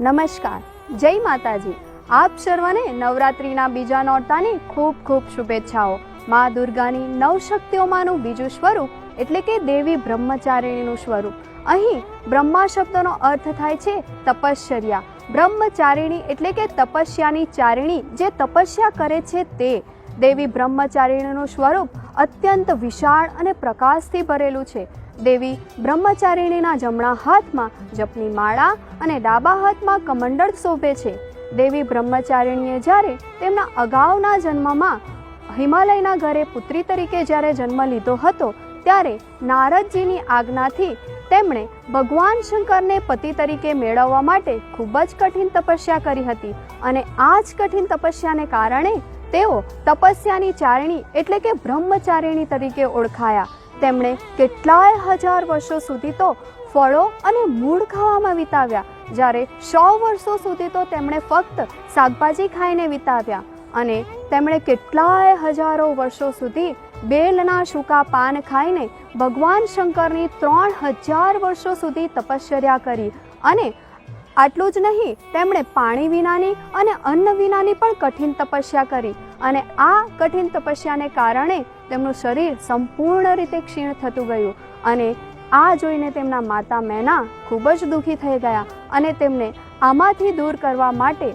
નમસ્કાર, જય માતાજી. આપ સર્વને નવરાત્રિના બીજા નોરતાની ખૂબ ખૂબ શુભેચ્છાઓ. મા દુર્ગાની નવ શક્તિઓમાંનું બીજું સ્વરૂપ એટલે કે દેવી બ્રહ્મચારિણીનું સ્વરૂપ. અહીં બ્રહ્મા શબ્દનો અર્થ થાય છે તપશ્ચર્યા. બ્રહ્મચારિણી એટલે કે તપસ્યાની ચારિણી જે તપસ્યા કરે છે તે. દેવી બ્રહ્મચારિણીનું સ્વરૂપ અત્યંત વિશાળ અને પ્રકાશથી ભરેલું છે. દેવી બ્રહ્મચારિણીના જમણા હાથમાં જપની માળા અને ડાબા હાથમાં કમંડળ શોભે છે. દેવી બ્રહ્મચારિણીએ જ્યારે તેમના અગાઉના જન્મમાં હિમાલયના ઘરે પુત્રી તરીકે જ્યારે જન્મ લીધો હતો, ત્યારે નારદજીની આજ્ઞાથી તેમણે ભગવાન શંકરને પતિ તરીકે મેળવવા માટે ખૂબ જ કઠિન તપસ્યા કરી હતી અને આ જ કઠિન તપસ્યાને કારણે તેઓ તપસ્યાની ચારણી એટલે કે બ્રહ્મચારિણી તરીકે ઓળખાયા. તેમણે કેટલાય હજાર વર્ષો સુધી તો ફળો અને મૂળ ખાવામાં વિતાવ્યા, જ્યારે સો વર્ષો સુધી તો તેમણે ફક્ત શાકભાજી ખાઈને વિતાવ્યા. અને તેમણે કેટલાય હજારો વર્ષો સુધી બેલના સૂકા પાન ખાઈને ભગવાન શંકરની ત્રણ હજાર વર્ષો સુધી તપશ્ચર્યા કરી અને આટલું જ નહીં, તેમણે પાણી વિનાની અને અન્ન વિનાની પણ કઠિન તપસ્યા કરી અને આ કઠિન તપસ્યાને કારણે તેમનું શરીર સંપૂર્ણ રીતે ક્ષીણ થતું ગયું અને આ જોઈને તેમના માતા મેના ખૂબ જ દુઃખી થઈ ગયા અને તેમને આમાંથી દૂર કરવા માટે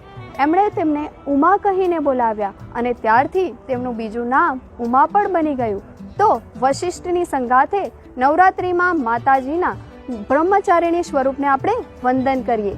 એમણે તેમને ઉમા કહીને બોલાવ્યા અને ત્યારથી તેમનું બીજું નામ ઉમા પણ બની ગયું. તો વશિષ્ઠની સંગાથે નવરાત્રિમાં માતાજીના બ્રહ્મચારીણી સ્વરૂપને આપણે વંદન કરીએ.